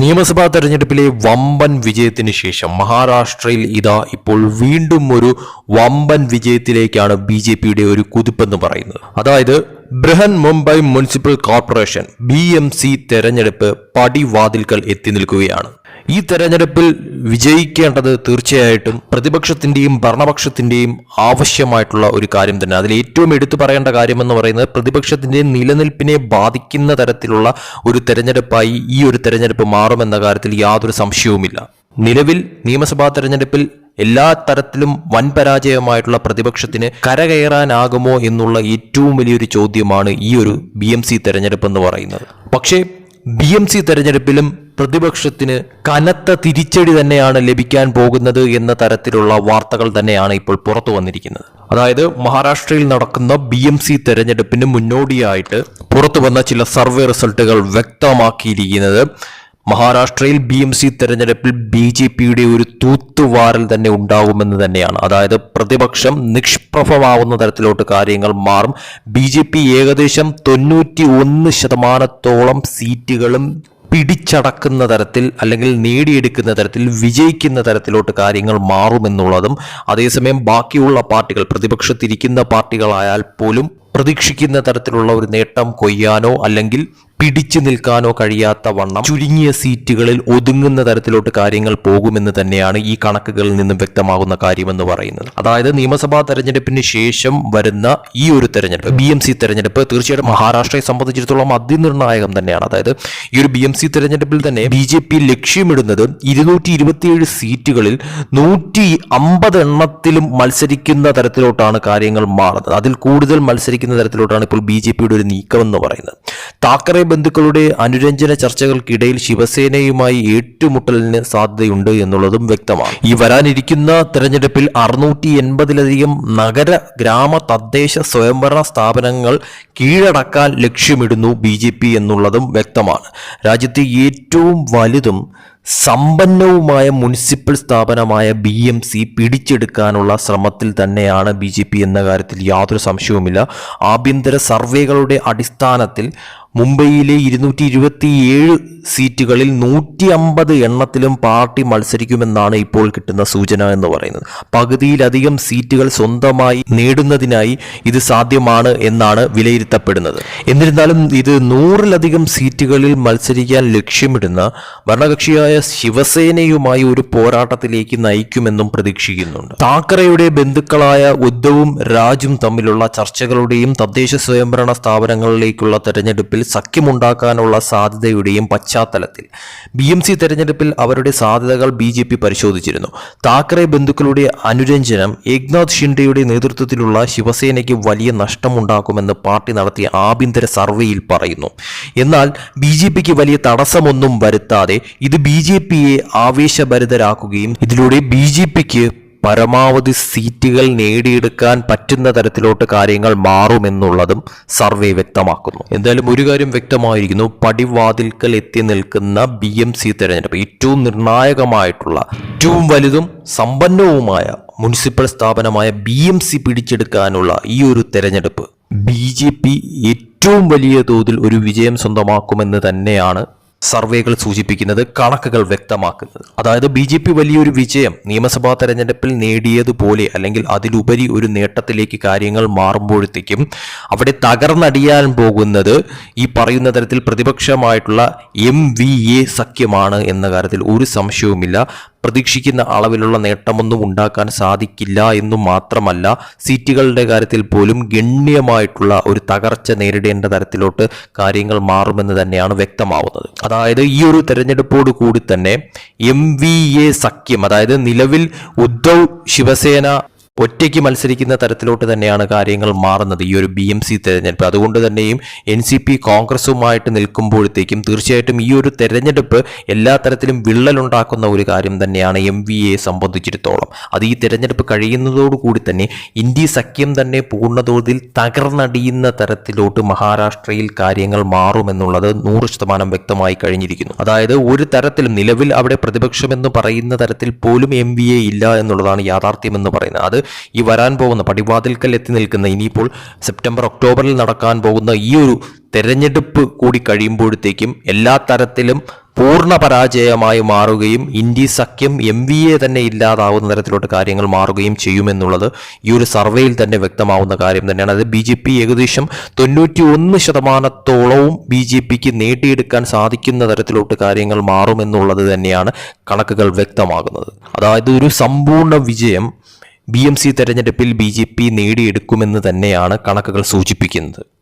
നിയമസഭാ തെരഞ്ഞെടുപ്പിലെ വമ്പൻ വിജയത്തിന് ശേഷം മഹാരാഷ്ട്രയിൽ ഇതാ ഇപ്പോൾ വീണ്ടും ഒരു വമ്പൻ വിജയത്തിലേക്കാണ് ബി ജെ പിയുടെ ഒരു കുതിപ്പെന്ന് പറയുന്നത്. അതായത് Brihan Mumbai municipal corporation B M C തെരഞ്ഞെടുപ്പ് പടിവാതിൽക്കൽ എത്തി നിൽക്കുകയാണ്. ഈ തെരഞ്ഞെടുപ്പിൽ വിജയിക്കേണ്ടത് തീർച്ചയായിട്ടും പ്രതിപക്ഷത്തിന്റെയും ഭരണപക്ഷത്തിന്റെയും ആവശ്യമായിട്ടുള്ള ഒരു കാര്യം തന്നെ. അതിൽ ഏറ്റവും എടുത്തു പറയേണ്ട കാര്യമെന്ന് പറയുന്നത് പ്രതിപക്ഷത്തിന്റെ നിലനിൽപ്പിനെ ബാധിക്കുന്ന തരത്തിലുള്ള ഒരു തെരഞ്ഞെടുപ്പായി ഈ ഒരു തെരഞ്ഞെടുപ്പ് മാറുമെന്ന കാര്യത്തിൽ യാതൊരു സംശയവുമില്ല. നിലവിൽ നിയമസഭാ തെരഞ്ഞെടുപ്പിൽ എല്ലാ തരത്തിലും വൻ പരാജയമായിട്ടുള്ള പ്രതിപക്ഷത്തിന് കരകയറാനാകുമോ എന്നുള്ള ഏറ്റവും വലിയൊരു ചോദ്യമാണ് ഈ ഒരു ബി എം സി തെരഞ്ഞെടുപ്പ് എന്ന് പറയുന്നത്. പക്ഷേ ബി എം സി തെരഞ്ഞെടുപ്പിലും പ്രതിപക്ഷത്തിന് കനത്ത തിരിച്ചടി തന്നെയാണ് ലഭിക്കാൻ പോകുന്നത് എന്ന തരത്തിലുള്ള വാർത്തകൾ തന്നെയാണ് ഇപ്പോൾ പുറത്തു വന്നിരിക്കുന്നത്. അതായത് മഹാരാഷ്ട്രയിൽ നടക്കുന്ന ബി എം സി തെരഞ്ഞെടുപ്പിന് മുന്നോടിയായിട്ട് പുറത്തു വന്ന ചില സർവേ റിസൾട്ടുകൾ വ്യക്തമാക്കിയിരിക്കുന്നത് മഹാരാഷ്ട്രയിൽ ബി എം സി തെരഞ്ഞെടുപ്പിൽ ബി ജെ പിയുടെ ഒരു തൂത്തുവാരൽ തന്നെ ഉണ്ടാകുമെന്ന് തന്നെയാണ്. അതായത് പ്രതിപക്ഷം നിഷ്പ്രഭമാവുന്ന തരത്തിലോട്ട് കാര്യങ്ങൾ മാറും. ബി ജെ പി ഏകദേശം തൊണ്ണൂറ്റി ഒന്ന് ശതമാനത്തോളം സീറ്റുകളും പിടിച്ചടക്കുന്ന തരത്തിൽ അല്ലെങ്കിൽ നേടിയെടുക്കുന്ന തരത്തിൽ വിജയിക്കുന്ന തരത്തിലോട്ട് കാര്യങ്ങൾ മാറുമെന്നുള്ളതും അതേസമയം ബാക്കിയുള്ള പാർട്ടികൾ പ്രതിപക്ഷത്തിരിക്കുന്ന പാർട്ടികളായാൽ പോലും പ്രതീക്ഷിക്കുന്ന തരത്തിലുള്ള ഒരു നേട്ടം കൊയ്യാനോ അല്ലെങ്കിൽ പിടിച്ചു നിൽക്കാനോ കഴിയാത്ത വണ്ണം ചുരുങ്ങിയ സീറ്റുകളിൽ ഒതുങ്ങുന്ന തരത്തിലോട്ട് കാര്യങ്ങൾ പോകുമെന്ന് തന്നെയാണ് ഈ കണക്കുകളിൽ നിന്നും വ്യക്തമാകുന്ന കാര്യമെന്ന് പറയുന്നത്. അതായത് നിയമസഭാ തെരഞ്ഞെടുപ്പിന് ശേഷം വരുന്ന ഈ ഒരു തെരഞ്ഞെടുപ്പ് ബി എം സി തെരഞ്ഞെടുപ്പ് തീർച്ചയായിട്ടും മഹാരാഷ്ട്രയെ സംബന്ധിച്ചിടത്തോളം അതിനിർണായകം തന്നെയാണ്. അതായത് ഈ ഒരു ബി എം സി തെരഞ്ഞെടുപ്പിൽ തന്നെ ബി ജെ പി ലക്ഷ്യമിടുന്നത് ഇരുന്നൂറ്റി ഇരുപത്തിയേഴ് സീറ്റുകളിൽ നൂറ്റി അമ്പത് എണ്ണത്തിലും മത്സരിക്കുന്ന തരത്തിലോട്ടാണ് കാര്യങ്ങൾ മാറുന്നത്. അതിൽ കൂടുതൽ മത്സരിക്കുന്ന തരത്തിലോട്ടാണ് ഇപ്പോൾ ബി ജെ പിയുടെ ഒരു നീക്കമെന്ന് പറയുന്നത്. താക്കറെ ബന്ധുക്കളുടെ അനുരഞ്ജന ചർച്ചകൾക്കിടയിൽ ശിവസേനയുമായി ഏറ്റുമുട്ടലിന് സാധ്യതയുണ്ട് എന്നുള്ളതും വ്യക്തമാണ്. ഈ വരാനിരിക്കുന്ന തെരഞ്ഞെടുപ്പിൽ അറുന്നൂറ്റി എൺപതിലധികം നഗര ഗ്രാമ തദ്ദേശ സ്വയംഭരണ സ്ഥാപനങ്ങൾ കീഴടക്കാൻ ലക്ഷ്യമിടുന്നു ബി എന്നുള്ളതും വ്യക്തമാണ്. രാജ്യത്തെ ഏറ്റവും വലുതും സമ്പന്നവുമായ മുനിസിപ്പൽ സ്ഥാപനമായ ബി എം സി പിടിച്ചെടുക്കാനുള്ള ശ്രമത്തിൽ തന്നെയാണ് ബി ജെ പി എന്ന കാര്യത്തിൽ യാതൊരു സംശയവുമില്ല. ആഭ്യന്തര സർവേകളുടെ അടിസ്ഥാനത്തിൽ മുംബൈയിലെ ഇരുന്നൂറ്റി ഇരുപത്തിയേഴ് സീറ്റുകളിൽ നൂറ്റി അമ്പത് എണ്ണത്തിലും പാർട്ടി മത്സരിക്കുമെന്നാണ് ഇപ്പോൾ കിട്ടുന്ന സൂചന എന്ന് പറയുന്നത്. പകുതിയിലധികം സീറ്റുകൾ സ്വന്തമായി നേടുന്നതിനായി ഇത് സാധ്യമാണ് എന്നാണ് വിലയിരുത്തപ്പെടുന്നത്. എന്നിരുന്നാലും ഇത് നൂറിലധികം സീറ്റുകളിൽ മത്സരിക്കാൻ ലക്ഷ്യമിടുന്ന ഭരണകക്ഷിയായ ശിവസേനയുമായി ഒരു പോരാട്ടത്തിലേക്ക് നയിക്കുമെന്നും പ്രതീക്ഷിക്കുന്നുണ്ട്. താക്കറയുടെ ബന്ധുക്കളായ ഉദ്ധവും രാജും തമ്മിലുള്ള ചർച്ചകളുടെയും തദ്ദേശ സ്വയംഭരണ സ്ഥാപനങ്ങളിലേക്കുള്ള തെരഞ്ഞെടുപ്പിൽ സഖ്യമുണ്ടാക്കാനുള്ള സാധ്യതയുടെയും പശ്ചാത്തലത്തിൽ ബി എം സി തെരഞ്ഞെടുപ്പിൽ അവരുടെ സാധ്യതകൾ ബി ജെ പി പരിശോധിച്ചിരുന്നു. താക്കറെ ബന്ധുക്കളുടെ അനുരഞ്ജനം ഏക്നാഥ് ഷിൻഡെയുടെ നേതൃത്വത്തിലുള്ള ശിവസേനയ്ക്ക് വലിയ നഷ്ടമുണ്ടാക്കുമെന്ന് പാർട്ടി നടത്തിയ ആഭ്യന്തര സർവേയിൽ പറയുന്നു. എന്നാൽ ബി ജെ പിക്ക് വലിയ തടസ്സമൊന്നും വരുത്താതെ ഇത് ബി ജെ പിയെ ആവേശഭരിതരാക്കുകയും ഇതിലൂടെ ബി ജെ പിക്ക് പരമാവധി സീറ്റുകൾ നേടിയെടുക്കാൻ പറ്റുന്ന തരത്തിലോട്ട് കാര്യങ്ങൾ മാറുമെന്നുള്ളതും സർവേ വ്യക്തമാക്കുന്നു. എന്തായാലും ഒരു കാര്യം വ്യക്തമായിരിക്കുന്നു. പടിവാതിൽക്കൽ എത്തി നിൽക്കുന്ന ബി എം സി തെരഞ്ഞെടുപ്പ് ഏറ്റവും നിർണായകമായിട്ടുള്ള ഏറ്റവും വലുതും സമ്പന്നവുമായ മുനിസിപ്പൽ സ്ഥാപനമായ ബി എം സി പിടിച്ചെടുക്കാനുള്ള ഈ ഒരു തെരഞ്ഞെടുപ്പ് ബി ജെ പി ഏറ്റവും വലിയ തോതിൽ ഒരു വിജയം സ്വന്തമാക്കുമെന്ന് തന്നെയാണ് സർവേകൾ സൂചിപ്പിക്കുന്നത് കണക്കുകൾ വ്യക്തമാക്കുന്നത്. അതായത് ബി ജെ പി വലിയൊരു വിജയം നിയമസഭാ തെരഞ്ഞെടുപ്പിൽ നേടിയതുപോലെ അല്ലെങ്കിൽ അതിലുപരി ഒരു നേട്ടത്തിലേക്ക് കാര്യങ്ങൾ മാറുമ്പോഴത്തേക്കും അവിടെ തകർന്നടിയാൻ പോകുന്നത് ഈ പറയുന്ന തരത്തിൽ പ്രതിപക്ഷമായിട്ടുള്ള എം വി എ സഖ്യമാണ് എന്ന കാര്യത്തിൽ ഒരു സംശയവുമില്ല. പ്രതീക്ഷിക്കുന്ന അളവിലുള്ള നേട്ടമൊന്നും ഉണ്ടാക്കാൻ സാധിക്കില്ല എന്നു മാത്രമല്ല സീറ്റുകളുടെ കാര്യത്തിൽ പോലും ഗണ്യമായിട്ടുള്ള ഒരു തകർച്ച നേരിടേണ്ട തരത്തിലോട്ട് കാര്യങ്ങൾ മാറുമെന്ന് തന്നെയാണ് വ്യക്തമാവുന്നത്. അതായത് ഈ ഒരു തെരഞ്ഞെടുപ്പോട് കൂടി തന്നെ എം സഖ്യം അതായത് നിലവിൽ ഉദ്ധവ് ശിവസേന ഒറ്റയ്ക്ക് മത്സരിക്കുന്ന തരത്തിലോട്ട് തന്നെയാണ് കാര്യങ്ങൾ മാറുന്നത്. ഈ ഒരു ബി എം സി തെരഞ്ഞെടുപ്പ്. അതുകൊണ്ട് തന്നെയും എൻ സി പി കോൺഗ്രസുമായിട്ട് നിൽക്കുമ്പോഴത്തേക്കും തീർച്ചയായിട്ടും ഈ ഒരു തെരഞ്ഞെടുപ്പ് എല്ലാ തരത്തിലും വിള്ളലുണ്ടാക്കുന്ന ഒരു കാര്യം തന്നെയാണ് എം വി എ സംബന്ധിച്ചിടത്തോളം. അത് ഈ തെരഞ്ഞെടുപ്പ് കഴിയുന്നതോടുകൂടി തന്നെ ഇന്ത്യ സഖ്യം തന്നെ പൂർണതോതിൽ തകർന്നടിയുന്ന തരത്തിലോട്ട് മഹാരാഷ്ട്രയിൽ കാര്യങ്ങൾ മാറുമെന്നുള്ളത് നൂറ് ശതമാനം വ്യക്തമായി കഴിഞ്ഞിരിക്കുന്നു. അതായത് ഒരു തരത്തിലും നിലവിൽ അവിടെ പ്രതിപക്ഷമെന്ന് പറയുന്ന തരത്തിൽ പോലും എം വി എ ഇല്ല എന്നുള്ളതാണ് യാഥാർത്ഥ്യമെന്ന് പറയുന്നത്. അത് ഈ വരാൻ പോകുന്ന പടിവാതിൽക്കൽ എത്തി നിൽക്കുന്ന ഇനിയിപ്പോൾ സെപ്റ്റംബർ ഒക്ടോബറിൽ നടക്കാൻ പോകുന്ന ഈ ഒരു തെരഞ്ഞെടുപ്പ് കൂടി കഴിയുമ്പോഴത്തേക്കും എല്ലാ തരത്തിലും പൂർണ പരാജയമായി മാറുകയും ഇന്ത്യ സഖ്യം എം വി എ തന്നെ ഇല്ലാതാവുന്ന തരത്തിലോട്ട് കാര്യങ്ങൾ മാറുകയും ചെയ്യുമെന്നുള്ളത് ഈ ഒരു സർവേയിൽ തന്നെ വ്യക്തമാവുന്ന കാര്യം തന്നെയാണ്. അത് ബി ജെ പി ഏകദേശം തൊണ്ണൂറ്റി ഒന്ന് ശതമാനത്തോളവും ബി ജെ പിക്ക് നേടിയെടുക്കാൻ സാധിക്കുന്ന തരത്തിലോട്ട് കാര്യങ്ങൾ മാറുമെന്നുള്ളത് തന്നെയാണ് കണക്കുകൾ വ്യക്തമാകുന്നത്. അതായത് ഒരു സമ്പൂർണ വിജയം ബി എം സി തെരഞ്ഞെടുപ്പിൽ ബി ജെ പി നേടിയെടുക്കുമെന്ന് തന്നെയാണ് കണക്കുകൾ സൂചിപ്പിക്കുന്നത്.